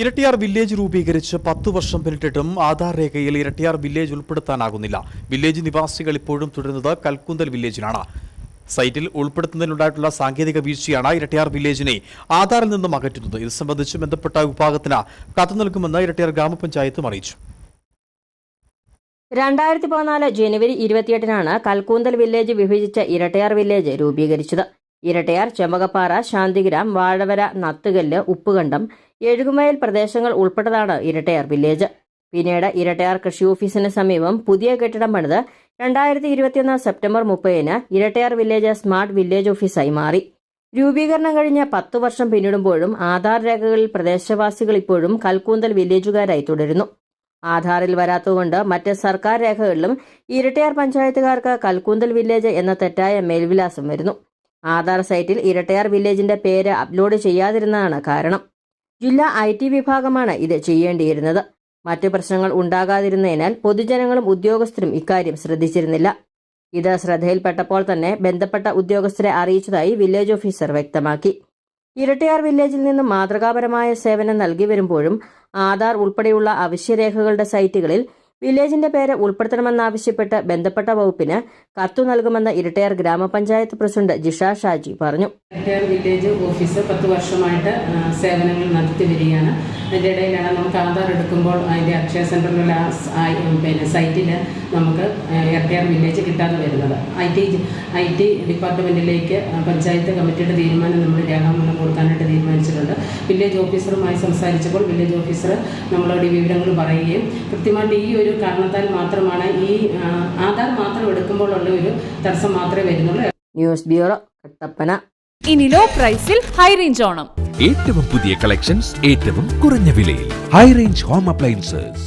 Erattayar village രൂപീകരിച്ച് പത്തു വർഷം പിന്നിട്ടിട്ടും ആധാർ രേഖയിൽ ഇരട്ടിയാർ വില്ലേജ് ഉൾപ്പെടുത്താനാകുന്നില്ല. വില്ലേജ് നിവാസികൾ ഇപ്പോഴും തുടരുന്നത് കൽക്കുന്തൽ വില്ലേജിലാണ്. സൈറ്റിൽ ഉൾപ്പെടുത്തുന്നതിലുണ്ടായിട്ടുള്ള സാങ്കേതിക വീഴ്ചയാണ് ഇരട്ടിയാർ വില്ലേജിനെ ആധാറിൽ നിന്നും അകറ്റുന്നത്. ഇത് സംബന്ധിച്ച് ബന്ധപ്പെട്ട വിഭാഗത്തിന് കത്ത് നൽകുമെന്ന് ഇരട്ടിയാർ ഗ്രാമപഞ്ചായത്തും അറിയിച്ചു. രണ്ടായിരത്തി പതിനാല് ജനുവരി ഇരുപത്തിയെട്ടിനാണ് കൽക്കൂന്തൽ വില്ലേജ് വിഭജിച്ച ഇരട്ടയാർ വില്ലേജ് രൂപീകരിച്ചത്. ഇരട്ടയാർ ചെമ്പകപ്പാറ ശാന്തിഗ്രാം വാഴവര നത്തുകല്ല് ഉപ്പുകണ്ടം എഴുകുമയൽ പ്രദേശങ്ങൾ ഉൾപ്പെട്ടതാണ് ഇരട്ടയാർ വില്ലേജ്. പിന്നീട് ഇരട്ടയാർ കൃഷി ഓഫീസിന് സമീപം പുതിയ കെട്ടിടം പണിത് രണ്ടായിരത്തി ഇരുപത്തിയൊന്ന് സെപ്റ്റംബർ മുപ്പതിന് ഇരട്ടയാർ വില്ലേജ് സ്മാർട്ട് വില്ലേജ് ഓഫീസായി മാറി. രൂപീകരണം കഴിഞ്ഞ പത്തു വർഷം പിന്നിടുമ്പോഴും ആധാർ രേഖകളിൽ പ്രദേശവാസികൾ ഇപ്പോഴും കൽക്കൂന്തൽ വില്ലേജുകാരായി തുടരുന്നു. ആധാറിൽ വരാത്തതുകൊണ്ട് മറ്റ് സർക്കാർ രേഖകളിലും ഇരട്ടയാർ പഞ്ചായത്തുകാർക്ക് കൽക്കൂന്തൽ വില്ലേജ് എന്ന തെറ്റായ മേൽവിലാസം വരുന്നു. ആധാർ സൈറ്റിൽ ഇരട്ടയാർ വില്ലേജിന്റെ പേര് അപ്ലോഡ് ചെയ്യാതിരുന്നതാണ് കാരണം. ജില്ലാ ഐ ടി വിഭാഗമാണ് ഇത് ചെയ്യേണ്ടിയിരുന്നത്. മറ്റു പ്രശ്നങ്ങൾ ഉണ്ടാകാതിരുന്നതിനാൽ പൊതുജനങ്ങളും ഉദ്യോഗസ്ഥരും ഇക്കാര്യം ശ്രദ്ധിച്ചിരുന്നില്ല. ഇത് ശ്രദ്ധയിൽപ്പെട്ടപ്പോൾ തന്നെ ബന്ധപ്പെട്ട ഉദ്യോഗസ്ഥരെ അറിയിച്ചതായി വില്ലേജ് ഓഫീസർ വ്യക്തമാക്കി. ഇരട്ടയാർ വില്ലേജിൽ നിന്ന് മാതൃകാപരമായ സേവനം നൽകി വരുമ്പോഴും ആധാർ ഉൾപ്പെടെയുള്ള അവശ്യരേഖകളുടെ സൈറ്റുകളിൽ വില്ലേജിന്റെ പേര് ഉൾപ്പെടുത്തണമെന്നാവശ്യപ്പെട്ട് ബന്ധപ്പെട്ട വകുപ്പിന് കത്തു നൽകുമെന്ന് ഇരട്ടയാർ ഗ്രാമപഞ്ചായത്ത് പ്രസിഡന്റ് ജിഷ ഷാജി പറഞ്ഞു. ഇരട്ടയാർ വില്ലേജ് ഓഫീസ് പത്ത് വർഷമായിട്ട് സേവനങ്ങൾ നടത്തി വരികയാണ്. അതിന്റെ ഇടയിലാണ് നമുക്ക് ആധാർ എടുക്കുമ്പോൾ അതിന്റെ അക്ഷയ സെന്ററിലുള്ള ആ സ്- പിന്നെ സൈറ്റിൽ നമുക്ക് ഇരട്ടയാർ വില്ലേജ് കിട്ടാതെ വരുന്നത്. ഐ ടി ഐ ടി ഡിപ്പാർട്ട്മെന്റിലേക്ക് പഞ്ചായത്ത് കമ്മിറ്റിയുടെ തീരുമാനം നമ്മൾ രേഖാമൂലം കൊടുക്കാനായിട്ട് തീരുമാനിച്ചിട്ടുണ്ട്. വില്ലേജ് ഓഫീസറുമായി സംസാരിച്ചപ്പോൾ വില്ലേജ് ഓഫീസർ നമ്മളോട് ഈ വിവരങ്ങൾ പറയുകയും കൃത്യമായിട്ട് ഈ ഒരു കാരണത്താൽ മാത്രമാണ് ഈ ആധാർ മാത്രം എടുക്കുമ്പോഴുള്ള ഒരു തടസ്സം മാത്രമേ വരുന്നുള്ളൂ. News bureau Kattappana. ഇനി ലോ പ്രൈസിൽ ഹൈ റേഞ്ച് ഓണം. ഏറ്റവും പുതിയ കളക്ഷൻസ് ഏറ്റവും കുറഞ്ഞ വിലയിൽ. High range home appliances.